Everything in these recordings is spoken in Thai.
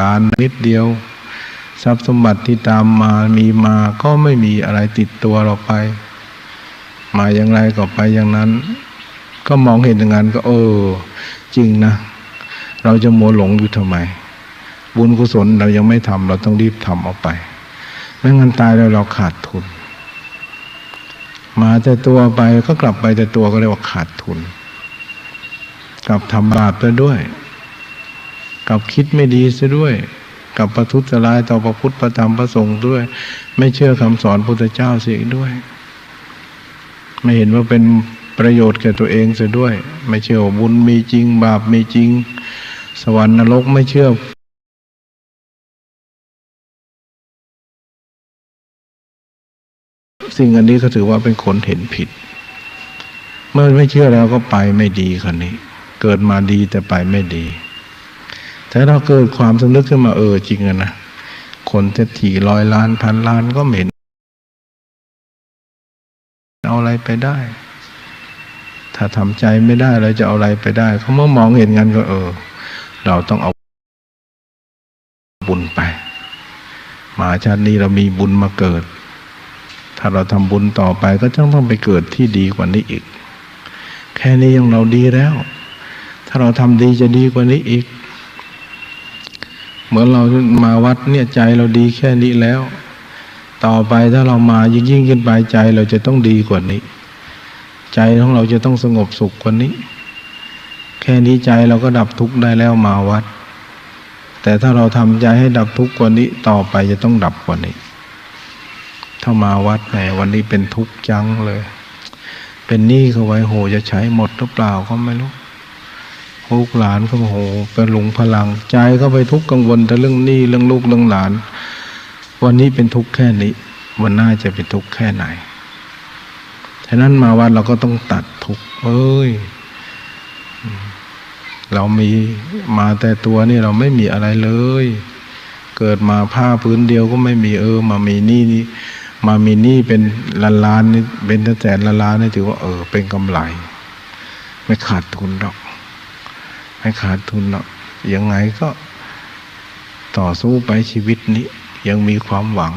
ลานนิดเดียว ทรัพย์สมบัติที่ตามมามีมาก็ไม่มีอะไรติดตัวเราไป มาอย่างไรก็ไปอย่างนั้น ก็มองเห็นอย่างนั้นก็เออ จริงนะ เราจะมัวหลงอยู่ทำไม บุญกุศลเรายังไม่ทำเราต้องรีบทำเอาไปไม่งั้นตายแล้วเราขาดทุน มาแต่ตัวไปก็กลับไปแต่ตัวก็เรียกว่าขาดทุน กลับทำบาปไปด้วย กับคิดไม่ดีซะด้วย กับประทุษร้ายต่อพระพุทธพระธรรมพระสงฆ์ด้วย ไม่เชื่อคำสอนพุทธเจ้าเสียด้วย ไม่เห็นว่าเป็นประโยชน์แก่ตัวเองเสียด้วย ไม่เชื่อบุญมีจริง บาปมีจริง สวรรค์นรกไม่เชื่อสิ่งอันนี้ก็ถือว่าเป็นคนเห็นผิด เมื่อไม่เชื่อแล้วก็ไปไม่ดีคนนี้ เกิดมาดีแต่ไปไม่ดี แต่เราเกิดความสำนึกขึ้นมาเออจริงอะนะคนเศรษฐีร้อยล้านพันล้านก็เห็น เอาอะไรไปได้ ถ้าทำใจไม่ได้เราจะเอาอะไรไปได้เขาเมื่อมองเห็นงั้นก็เออ เราต้องเอาบุญไปมาชาตินี้เรามีบุญมาเกิด ถ้าเราทำบุญต่อไปก็ต้องต้องไปเกิดที่ดีกว่านี้อีก แค่นี้ยังเราดีแล้ว ถ้าเราทำดีจะดีกว่านี้อีก เหมือนเรามาวัดเนี่ยใจเราดีแค่นี้แล้ว ต่อไปถ้าเรามายิ่งยิ่งขึ้นไปใจเราจะต้องดีกว่านี้ ใจของเราจะต้องสงบสุขกว่านี้ แค่นี้ใจเราก็ดับทุกข์ได้แล้วมาวัด แต่ถ้าเราทำใจให้ดับทุกข์กว่านี้ ต่อไปจะต้องดับกว่านี้ ถ้ามาวัดแหมวันนี้เป็นทุกข์จังเลย เป็นหนี้เขาไว้โหจะใช้หมดหรือเปล่าก็ไม่รู้ ลูกหลานก็โหเป็นหลงพลัง ใจก็ไปทุกข์กังวลแต่เรื่องหนี้เรื่องลูกเรื่องหลาน วันนี้เป็นทุกข์แค่นี้ วันหน้าจะเป็นทุกข์แค่ไหนฉะนั้นมาวัดเราก็ต้องตัดทุกข์เอ้ยเรามีมาแต่ตัวนี่เราไม่มีอะไรเลย เกิดมาผ้าพื้นเดียวก็ไม่มีเออ มามีหนี้นี่มามีหนี้เป็นล้านล้านนี่เป็นแสนล้านล้านนี่ถือว่าเออเป็นกำไร ไม่ขาดทุนหรอก ไม่ขาดทุนหรอกยังไงก็ต่อสู้ไปชีวิตนี้ ยังมีความหวัง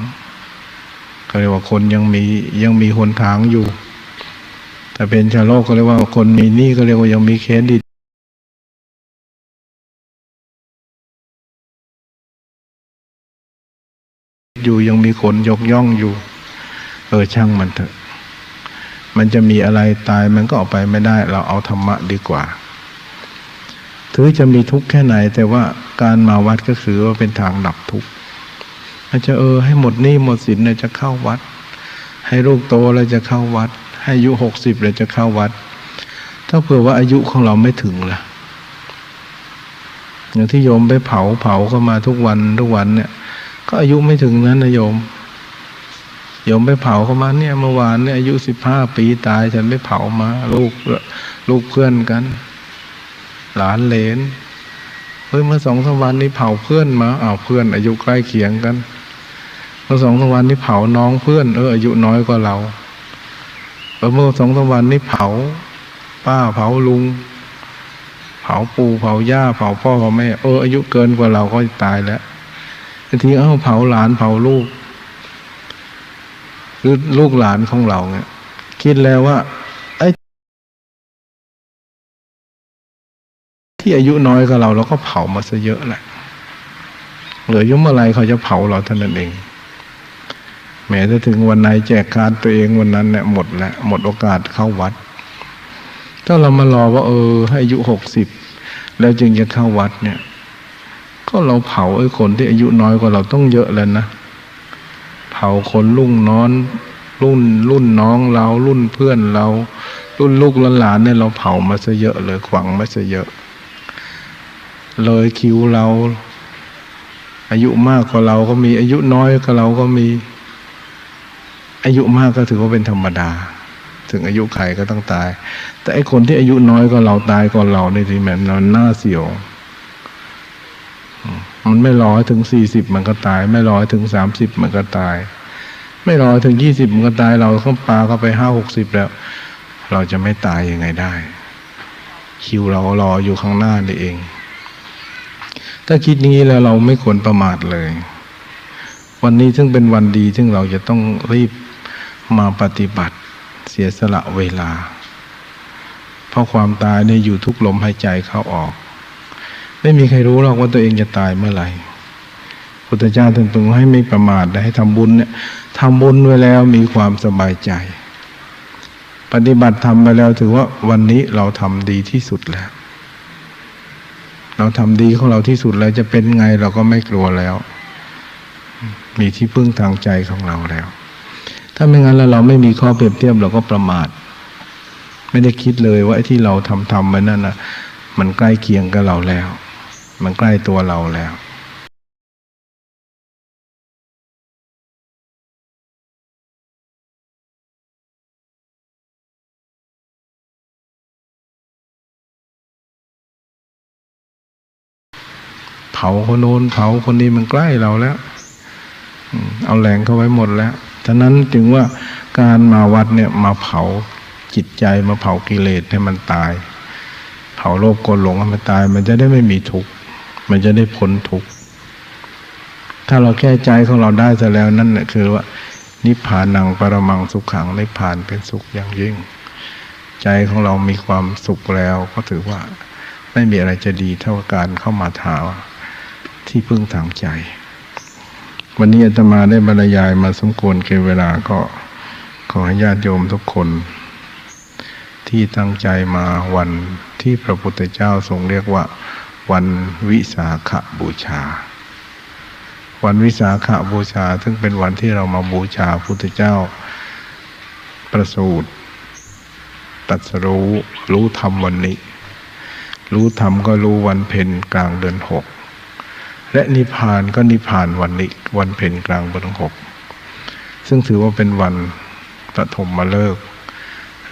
ก็เรียกว่าคนยังมียังมีหนทางอยู่ แต่เป็นชาวโลกก็เรียกว่าคนมีหนี้ก็เรียกว่ายังมีเครดิตอยู่ยังมีคนยกย่องอยู่ เออช่างมันเถอะ มันจะมีอะไรตายมันก็ออกไปไม่ได้ เราเอาธรรมะดีกว่า ถือจะมีทุกข์แค่ไหน แต่ว่าการมาวัดก็คือว่าเป็นทางดับทุกข์อาจจะเออให้หมดหนี้หมดสินเราจะเข้าวัด ให้ลูกโตเราจะเข้าวัด ให้อายุหกสิบเราจะเข้าวัด ถ้าเผื่อว่าอายุของเราไม่ถึงล่ะอย่างที่โยมไปเผาเผาเข้ามาทุกวันทุกวันเนี่ย ก็อายุไม่ถึงนั้นนะโยมโยมไปเผาเข้ามาเนี่ยเมื่อวานเนี่ยอายุสิบห้าปีตายฉันไปเผามา ลูกลูกเพื่อนกัน หลานเลนเฮ้ยเมื่อสองสามวันนี้เผาเพื่อนมาอ้าวเพื่อน อายุใกล้เคียงกันเมื่อสองสามวันนี้เผาน้องเพื่อนเอออายุน้อยกว่าเราเมื่อสองสามวันนี้เผา ป้าเผาลุง เผาปู่เผาย่าเผาพ่อเผาแม่เอออายุเกินกว่าเราก็ตายแล้วทีเอ้าเผาหลานเผาลูกหรือลูกหลานของเราเนี่ยคิดแล้วว่า ที่อายุน้อยกว่าเราเราก็เผามาซะเยอะแหละเหลือยุเมื่อไรเขาจะเผาเราเท่านั้นเองแม้จะถึงวันไหนแจกการตัวเองวันนั้นเนี่ยหมดแล้วหมดโอกาสเข้าวัด ถ้าเรามารอว่า เออ ให้อายุหกสิบแล้วจึงจะเข้าวัดเนี่ย ก็เราเผาไอ้คนที่อายุน้อยกว่าเราต้องเยอะแล้วนะเผาคนรุ่งน้อน รุ่นรุ่นน้องเรารุ่นเพื่อนเรา รุ่นลูกหลานเนี่ยเราเผามาซะเยอะเลยขวังมาซะเยอะ เลยคิวเรา อายุมากกว่าเราก็มี อายุน้อยกว่าเราก็มี อายุมากก็ถือว่าเป็นธรรมดา ถึงอายุไขก็ต้องตาย แต่ไอคนที่อายุน้อยกว่าเราตายก่อนเราในที่แมันมันน่าเสียวมันไม่รอถึงสี่สิบมันก็ตาย ไม่รอถึงสามสิบมันก็ตาย ไม่รอถึงยี่สิบมันก็ตายเราเข้าปลาเข้าไปห้าหกสิบแล้ว เราจะไม่ตายยังไงได้ คิวเรารออยู่ข้างหน้านี่เอง ถ้าคิดอย่างนี้แล้วเราไม่ควรประมาทเลย วันนี้ซึ่งเป็นวันดี ซึ่งเราจะต้องรีบมาปฏิบัติเสียสละเวลา เพราะความตายเนี่ยอยู่ทุกลมหายใจเข้าออก ไม่มีใครรู้หรอกว่าตัวเองจะตายเมื่อไหร่พุทธเจ้าท่านตรงให้ไม่ประมาทให้ทำบุญเนี่ยทำบุญไว้แล้วมีความสบายใจ ปฏิบัติทำไปแล้วถือว่าวันนี้เราทำดีที่สุดแล้ว เราทำดีของเราที่สุดแล้วจะเป็นไงเราก็ไม่กลัวแล้ว มีที่พึ่งทางใจของเราแล้ว ถ้าไม่งั้นแล้วเราไม่มีข้อเปรียบเทียบเราก็ประมาท ไม่ได้คิดเลยว่าไอ้ที่เราทำทำไปนั่นนะมันใกล้เคียงกับเราแล้ว มันใกล้ตัวเราแล้ว เผาคนโน้นเผาคนนี้มันใกล้เราแล้วเอาแรงเข้าไว้หมดแล้วฉะนั้นจึงว่าการมาวัดเนี่ยมาเผาจิตใจมาเผากิเลสให้มันตาย เผาโลภโกรธหลงให้มันตาย มันจะได้ไม่มีทุกข์มันจะได้พ้นทุกข์ถ้าเราแก้ใจของเราได้ซะแล้วนั่นแหละคือว่า นิพพานังปรมังสุขขังนิพพานเป็นสุขอย่างยิ่ง ใจของเรามีความสุขแล้วก็ถือว่าไม่มีอะไรจะดีเท่าการเข้ามาถา ที่พึ่งทางใจ วันนี้อาตมาได้บรรยายมาสมควรเก็บเวลาก็ขอให้ญาติโยมทุกคน ที่ตั้งใจมาวันที่พระพุทธเจ้าทรงเรียกว่า วันวิสาขบูชา วันวิสาขบูชา ซึ่งเป็นวันที่เรามาบูชาพุทธเจ้า ประสูติตรัสรู้รู้ธรรมวันนี้ รู้ธรรมก็รู้วันเพ็ญกลางเดือนหก และนิพพานก็นิพพานวันนี้วันเพ็ญกลางเดือนหกซึ่งถือว่าเป็นวันปฐมมาเลิก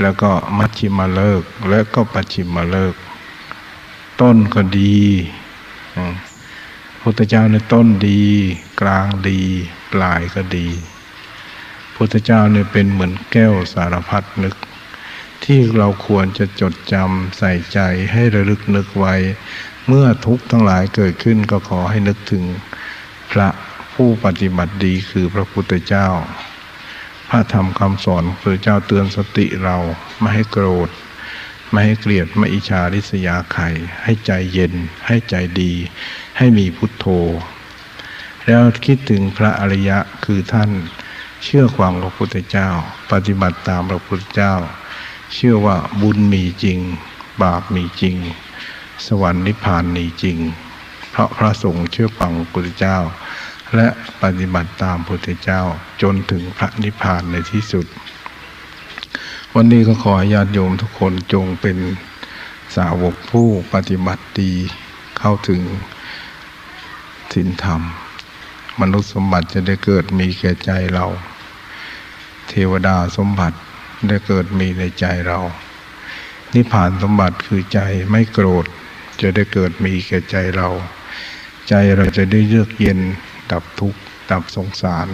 แล้วก็มัชชิมาเลิก และก็ปัจฉิมมาเลิก ต้นก็ดีพุทธเจ้าในต้นดี กลางดี ปลายก็ดีพุทธเจ้าเนี่ยเป็นเหมือนแก้วสารพัดนึก ที่เราควรจะจดจำใส่ใจให้ระลึกนึกไว้ เมื่อทุกข์ทั้งหลายเกิดขึ้นก็ขอให้นึกถึงพระผู้ปฏิบัติดีคือพระพุทธเจ้า พระธรรมคำสอนพระเจ้าเตือนสติเราไม่ให้โกรธ ไม่ให้เกลียดไม่อิจฉาริษยาใครให้ใจเย็น ให้ใจดี ให้มีพุทโธ แล้วคิดถึงพระอริยะคือท่านเชื่อฟังพระพุทธเจ้า ปฏิบัติตามพระพุทธเจ้า เชื่อว่าบุญมีจริง บาปมีจริง สวรรค์นิพพานมีจริง เพราะพระสงฆ์เชื่อฟังพระพุทธเจ้า และปฏิบัติตามพระพุทธเจ้าจนถึงพระนิพพานในที่สุด วันนี้ก็ขอญาติโยมทุกคนจงเป็นสาวกผู้ปฏิบัติดีเข้าถึงศีลธรรม มนุษย์สมบัติจะได้เกิดมีแก่ใจเรา เทวดาสมบัติได้เกิดมีในใจเรา นิพพานสมบัติคือใจไม่โกรธ จะได้เกิดมีแก่ใจเรา ใจเราจะได้เยือกเย็น ดับทุกข์ดับสงสาร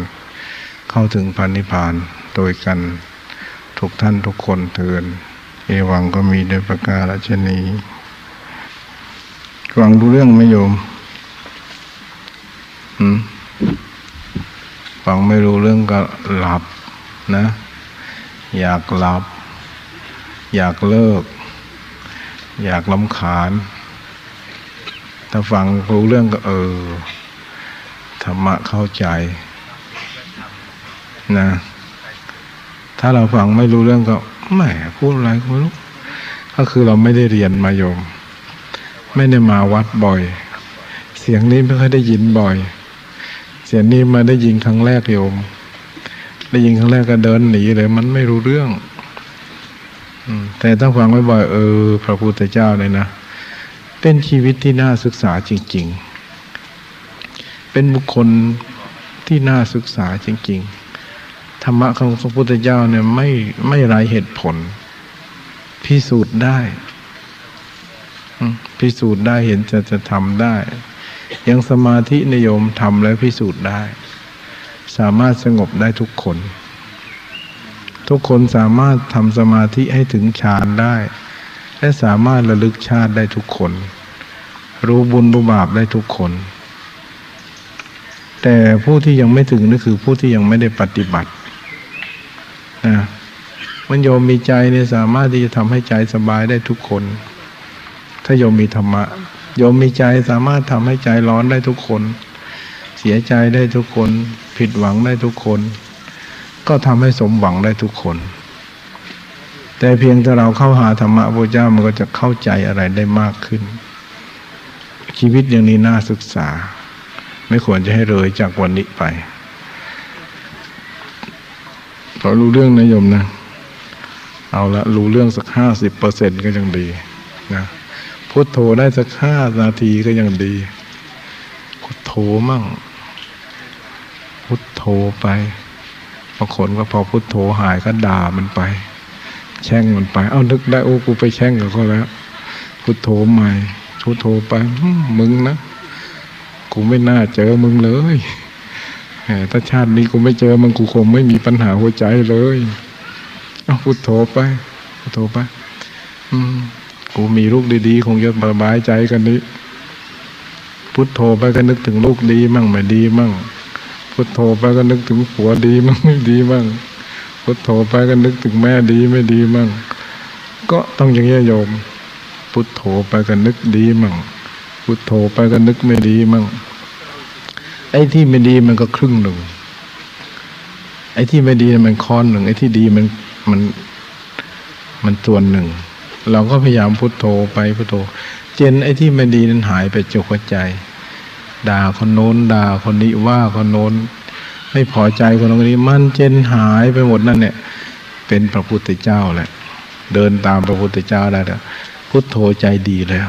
เข้าถึงพันนิพพานโดยกันทุกท่านทุกคนเถินเอวังก็มีโดยประกาศชนีฟังดูเรื่องไหมโยมหืมฟังไม่รู้เรื่องก็หลับนะ อยากหลับ อยากเลิก อยากลำคาญ ถ้าฟังรู้เรื่องก็เออธรรมะเข้าใจนะ ถ้าเราฟังไม่รู้เรื่องก็แหมพูดอะไรก็ไม่รู้ก็คือเราไม่ได้เรียนมาโยม ไม่ได้มาวัดบ่อย เสียงนี้ไม่ค่อยได้ยินบ่อย เสียงนี้มาได้ยินครั้งแรกโยม ได้ยินครั้งแรกก็เดินหนีเลยมันไม่รู้เรื่องแต่ต้องฟังบ่อยๆเออ พระพุทธเจ้าเลยนะ เป็นชีวิตที่น่าศึกษาจริง ๆ เป็นบุคคลที่น่าศึกษาจริง ๆ ธรรมะของพระพุทธเจ้าเนี่ยไม่ไม่ไรเหตุผล พิสูจน์ได้ พิสูจน์ได้เห็นจะจะทำได้ ยังสมาธินิยมทำแล้วพิสูจน์ได้ สามารถสงบได้ทุกคน ทุกคนสามารถทำสมาธิให้ถึงฌานได้ และสามารถระลึกชาติได้ทุกคน รู้บุญรู้บาปได้ทุกคน แต่ผู้ที่ยังไม่ถึงนั่นคือผู้ที่ยังไม่ได้ปฏิบัตินะมันโยมมีใจเนี่ยสามารถที่จะทำให้ใจสบายได้ทุกคน ถ้าโยมมีธรรมะโยมมีใจสามารถทำให้ใจร้อนได้ทุกคน เสียใจได้ทุกคน ผิดหวังได้ทุกคน ก็ทำให้สมหวังได้ทุกคน แต่เพียงแต่เราเข้าหาธรรมะพระเจ้ามันก็จะเข้าใจอะไรได้มากขึ้น ชีวิตอย่างนี้น่าศึกษา ไม่ควรจะให้เลยจากวันนี้ไปพอรู้เรื่องนะโยมนะ เอาละรู้เรื่องสักห้าสิบเปอร์เซ็นก็ยังดีนะพุทโธได้สักห้านาทีก็ยังดี พุทโธมั่ง พุทโธไปบางคนก็พอพุทโธหายก็ด่ามันไป แช่งมันไป เอานึกได้โอ้กูไปแช่งกับเขาแล้วพุทโธใหม่พุทโธไปมึงนะกูไม่น่าเจอมึงเลยแหมถ้าชาตินี้กูไม่เจอมึงกูคงไม่มีปัญหาหัวใจเลย เอาพุทโธไปพุทโธไปอืมกูมีลูกดีๆคงจะสบายใจกันนี้ พุทโธไปก็นึกถึงลูกดีมั่งไม่ดีมั่งพุทโธไปก็นึกถึงผัวดีมั่งไม่ดีมั่ง พุทโธไปก็นึกถึงแม่ดีไม่ดีมั่ง ก็ต้องอย่างนี้โยม พุทโธไปก็นึกดีมั่ง พุทโธไปก็นึกไม่ดีมั่ง ไอ้ที่ไม่ดีมันก็ครึ่งหนึ่ง ไอ้ที่ไม่ดีมันค้อนหนึ่ง ไอ้ที่ดีมันมันมันส่วนหนึ่ง เราก็พยายามพุทโธไปพุทโธ เจนไอ้ที่ไม่ดีนั้นหายไปจากหัวใจ ด่าคนโน้นด่าคนนี้ว่าคนโน้น ไม่พอใจคนตรงนคนนี้มันเจนหายไปหมดนั่นเนี่ย เป็นพระพุทธเจ้าแหละ เดินตามพระพุทธเจ้าได้แล้วพุทโธใจดีแล้ว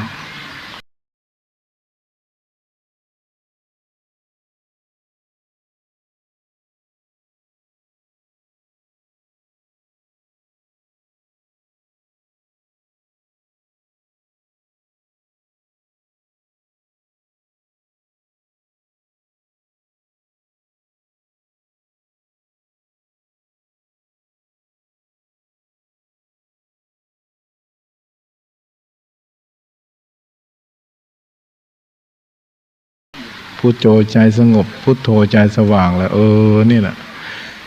พุทโธใจสงบ พุทโธใจสว่างแล้วเออนี่แหละ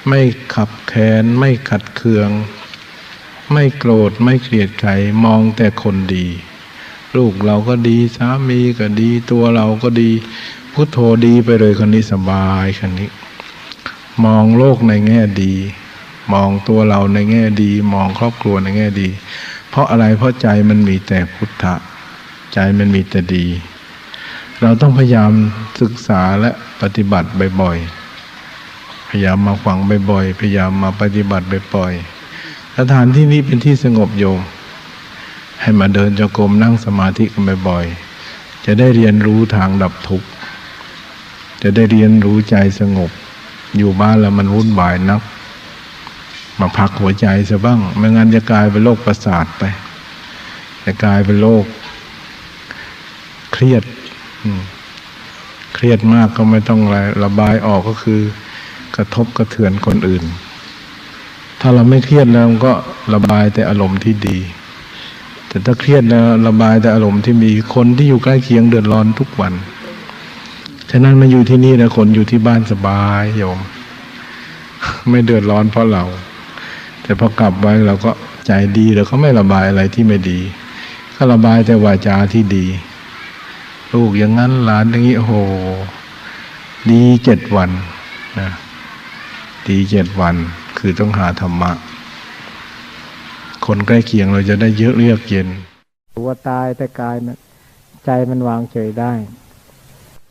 ไม่ขับแค้นไม่ขัดเคือง ไม่โกรธไม่เกลียดใครมองแต่คนดี ลูกเราก็ดีสามีก็ดี ตัวเราก็ดี พุทโธดีไปเลยคนนี้สบายคนนี้ มองโลกในแง่ดี มองตัวเราในแง่ดี มองครอบครัวในแง่ดี เพราะอะไรเพราะใจมันมีแต่พุทธะ ใจมันมีแต่ดี เราต้องพยายามศึกษาและปฏิบัติบ่อยๆ พยายามมาฟังบ่อยๆ พยายามมาปฏิบัติบ่อยๆ สถานที่นี้เป็นที่สงบโยม ให้มาเดินจงกรมนั่งสมาธิกันบ่อยๆ จะได้เรียนรู้ทางดับทุกข์ จะได้เรียนรู้ใจสงบ อยู่บ้านแล้วมันวุ่นวายนัก มาพักหัวใจซะบ้าง ไม่งั้นจะกลายเป็นโรคประสาทไป จะกลายเป็นโรคเครียด เครียดมากก็ไม่ต้องระระบายออกก็คือ กระทบกระเทือนคนอื่น ถ้าเราไม่เครียดแล้วก็ระบายแต่อารมณ์ที่ดี แต่ถ้าเครียดแล้วระบายแต่อารมณ์ที่มีคนที่อยู่ใกล้เคียงเดือดร้อนทุกวันฉะนั้นมาอยู่ที่นี่นะคนอยู่ที่บ้านสบายโยม ไม่เดือดร้อนเพราะเรา แต่พอกลับไปเราก็ใจดีเราก็ไม่ระบายอะไรที่ไม่ดี ก็ระบายแต่วาจาที่ดี ลูกอย่างนั้นหลานอย่างนี้โอ้โห ดีเจ็ดวันนะดีเจ็ดวันคือต้องหาธรรมะ คนใกล้เคียงเราจะได้เยอะเรียกเย็นตัวตายแต่กายมันใจมันวางเฉยได้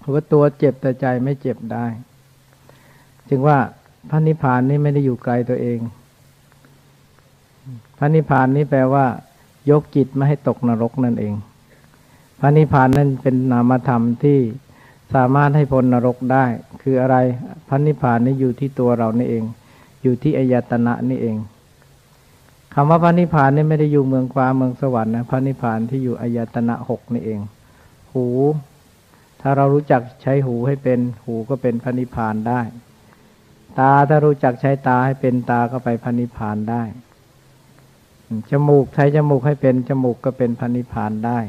ถือว่าตัวเจ็บแต่ใจไม่เจ็บได้ จึงว่าพระนิพพานนี้ไม่ได้อยู่ไกลตัวเอง พระนิพพานนี้แปลว่า ยกจิตไม่ให้ตกนรกนั่นเอง พระนิพพานนั้นเป็นนามธรรมที่สามารถให้พ้นนรกได้ คืออะไรพระนิพพานนี้อยู่ที่ตัวเรานี่เอง อยู่ที่อายตนะนี่เองคำว่าพระนิพพานนี่ไม่ได้อยู่เมืองฟ้าเมืองสวรรค์นะพระนิพพานที่อยู่อายตนะหกนี่เอง หู ถ้าเรารู้จักใช้หูให้เป็นหูก็เป็นพระนิพพานได้ ตาถ้ารู้จักใช้ตาให้เป็นตาก็ไปพระนิพพานได้จมูกใช้จมูกให้เป็นจมูกก็เป็นพระนิพพานได้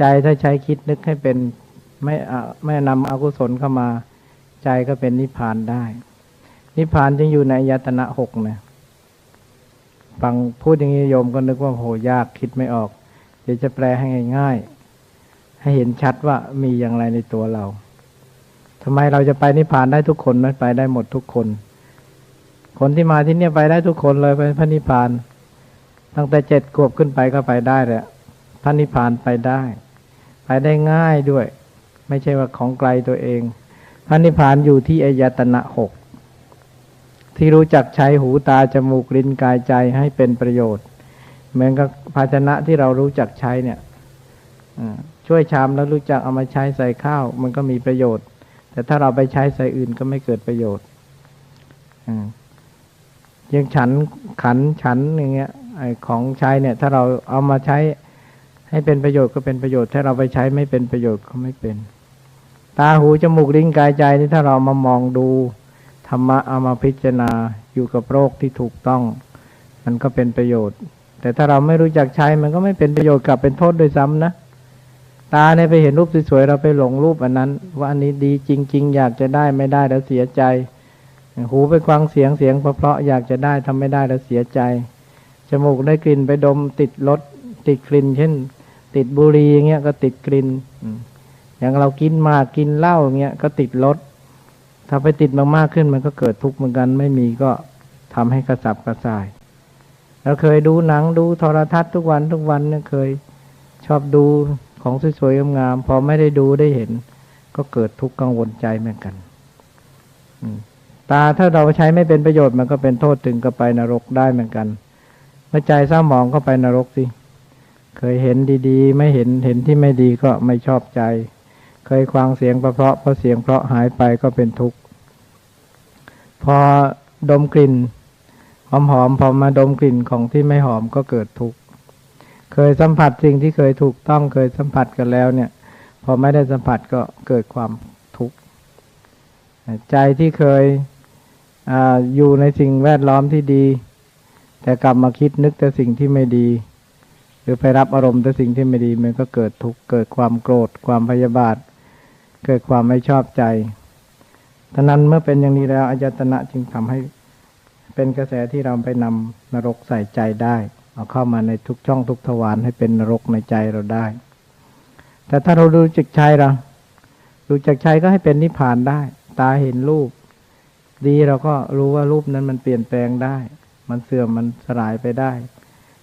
ใจถ้าใช้คิดนึกให้เป็นไม่ไม่นำอกุศลเข้ามา ใจก็เป็นนิพพานได้ นิพพานจึงอยู่ในอายตนะหกนี่ยฟังพูดอย่างนี้โยมก็นึกว่าโหยากคิดไม่ออก เดี๋ยวจะแปลให้ง่ายๆ ให้เห็นชัดว่ามีอย่างไรในตัวเราทำไมเราจะไปนิพพานได้ทุกคนไหมไปได้หมดทุกคน คนที่มาที่เนี่ยไปได้ทุกคนเลยไปพระนิพพาน ตั้งแต่เจ็ดขวบขึ้นไปก็ไปได้แหละพระนิพพานไปได้ ไปได้ง่ายด้วย ไม่ใช่ว่าของไกลตัวเอง พระนิพพานอยู่ที่อายตนะหกที่รู้จักใช้หูตาจมูกลิ้นกายใจให้เป็นประโยชน์ เหมือนกับภาชนะที่เรารู้จักใช้เนี่ยช่วยชามแล้วรู้จักเอามาใช้ใส่ข้าว มันก็มีประโยชน์ แต่ถ้าเราไปใช้ใส่อื่นก็ไม่เกิดประโยชน์ยังฉันขันฉันอย่างเงี้ยของใช้เนี่ย ถ้าเราเอามาใช้ ให้เป็นประโยชน์ก็เป็นประโยชน์ ถ้าเราไปใช้ไม่เป็นประโยชน์ก็ไม่เป็น ตาหูจมูกลิ้นกายใจนี่ถ้าเรามามองดูธรรมะเอามาพิจารณาอยู่กับโรคที่ถูกต้อง มันก็เป็นประโยชน์ แต่ถ้าเราไม่รู้จักใช้มันก็ไม่เป็นประโยชน์กลับเป็นโทษด้วยซ้ำนะตาเนี่ยไปเห็นรูปสวยๆเราไปหลงรูปอันนั้น ว่าอันนี้ดีจริง ๆ อยากจะได้ไม่ได้แล้วเสียใจ หูไปฟังเสียงเสียงเพราะๆอยากจะได้ทำไม่ได้แล้วเสียใจจมูกได้กลิ่นไปดมติดรสติดกลิ่นเช่น ติดบุหรี่อย่างเงี้ยก็ติดกลิ่นอืมอย่างเรากินหมากกินเหล้าอย่างเงี้ยก็ติดรสถ้าไปติดมากๆขึ้นมันก็เกิดทุกข์เหมือนกัน ไม่มีก็ทำให้กระสับกระส่ายเราเคยดูหนังดูโทรทัศน์ทุกวันทุกวันเนี่ยเคยชอบดูของสวยๆงามๆพอไม่ได้ดูได้เห็น ก็เกิดทุกข์กังวลใจเหมือนกันอืมตาถ้าเราใช้ไม่เป็นประโยชน์มันก็เป็นโทษถึงกับไปนรกได้เหมือนกันเมื่อใจเศร้าหมองก็ไปนรกสิ เคยเห็นดีๆ ไม่เห็นเห็นที่ไม่ดีก็ไม่ชอบใจ เคยฟังเสียงเพราะๆพอเสียงเพราะหายไปก็เป็นทุกข์ พอดมกลิ่นหอมๆพอมาดมกลิ่นของที่ไม่หอมก็เกิดทุกข์ เคยสัมผัสสิ่งที่เคยถูกต้องเคยสัมผัสกันแล้วเนี่ย พอไม่ได้สัมผัสก็เกิดความทุกข์ ใจที่เคยออยู่ในสิ่งแวดล้อมที่ดี แต่กลับมาคิดนึกแต่สิ่งที่ไม่ดี รือไปรับอารมณ์แต่สิ่งที่ไม่ดีมันก็เกิดทุกข์เกิดความโกรธ ความพยาบาท เกิดความไม่ชอบใจท่านั้นเมื่อเป็นอย่างนี้แล้วอายตนะจึงทำให้เป็นกระแสที่เราไปนำนรกใส่ใจได้ เอาเข้ามาในทุกช่องทุกทวารให้เป็นนรกในใจเราได้ แต่ถ้าเรารู้จักใช้เรารู้จักใช้ก็ให้เป็นนิพพานได้ ตาเห็นรูป ดีเราก็รู้ว่ารูปนั้นมันเปลี่ยนแปลงได้ มันเสื่อมมันสลายไปได้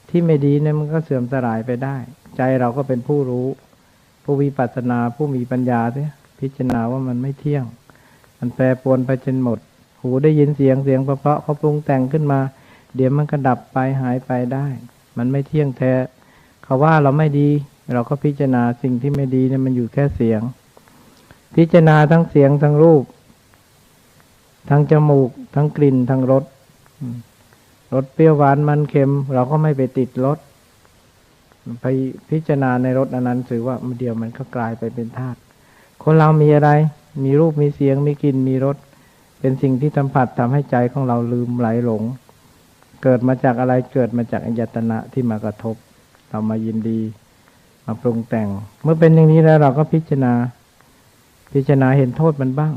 ที่ไม่ดีเนี่ยมันก็เสื่อมสลายไปได้ ใจเราก็เป็นผู้รู้ ผู้วิปัสสนาผู้มีปัญญาเนี่ยพิจารณาว่ามันไม่เที่ยง มันแปรปรวนไปจนหมด หูได้ยินเสียงเสียงเพราะเขาปรุงแต่งขึ้นมา เดี๋ยวมันก็ดับไปหายไปได้ มันไม่เที่ยงแท้เขาว่าเราไม่ดี เราก็พิจารณาสิ่งที่ไม่ดีเนี่ยมันอยู่แค่เสียง พิจารณาทั้งเสียงทั้งรูป ทั้งจมูก ทั้งกลิ่นทั้งรส รสเปรี้ยวหวานมันเค็ม เราก็ไม่ไปติดรสไปพิจารณาในรสอันนั้นถือว่าเดียวมันก็กลายไปเป็นธาตุคนเรามีอะไร มีรูปมีเสียงมีกลิ่นมีรสเป็นสิ่งที่สัมผัสทำให้ใจของเราลืมไหลหลง เกิดมาจากอะไรเกิดมาจากอายตนะที่มากระทบ เรามายินดี มาปรุงแต่ง เมื่อเป็นอย่างนี้แล้วเราก็พิจารณา พิจารณาเห็นโทษมันบ้าง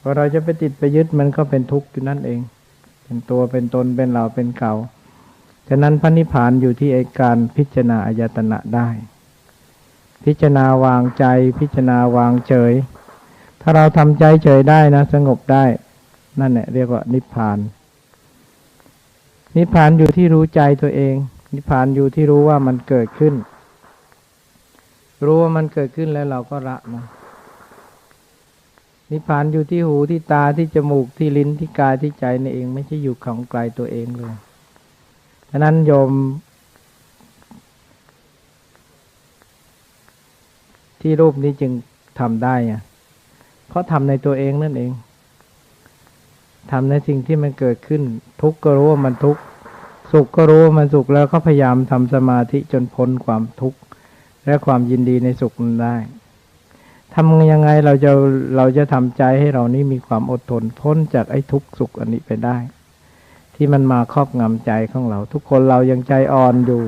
พอเราจะไปติดไปยึดมันก็เป็นทุกข์อยู่นั่นเอง เป็นตัวเป็นตนเป็นเราเป็นเขาฉะนั้นพระนิพพานอยู่ที่ไอการพิจารณาอายตนะได้ พิจารณาวางใจ พิจารณาวางเฉย ถ้าเราทำใจเฉยได้นะ สงบได้ นั่นแหละเรียกว่านิพพาน นิพพานอยู่ที่รู้ใจตัวเอง นิพพานอยู่ที่รู้ว่ามันเกิดขึ้น รู้ว่ามันเกิดขึ้นแล้วเราก็ละมัน นิพพานอยู่ที่หูที่ตาที่จมูกที่ลิ้นที่กายที่ใจนี่เองไม่ใช่อยู่ของไกลตัวเองเลยฉะนั้นโยม ที่รูปนี้จึงทำได้อะเพราะทำในตัวเองนั่นเองทำในสิ่งที่มันเกิดขึ้น ทุกข์ก็รู้ว่ามันทุกข์สุขก็รู้ว่ามันสุขแล้วก็พยายามทำสมาธิจนพ้นความทุกข์และความยินดีในสุขนั้นได้ ทำยังไงเราจะเราจะทำใจให้เรานี่มีความอดทนพ้นจากไอ้ทุกข์สุขอันนี้ไปได้ ที่มันมาครอบงำใจของเรา ทุกคนเรายังใจอ่อนอยู่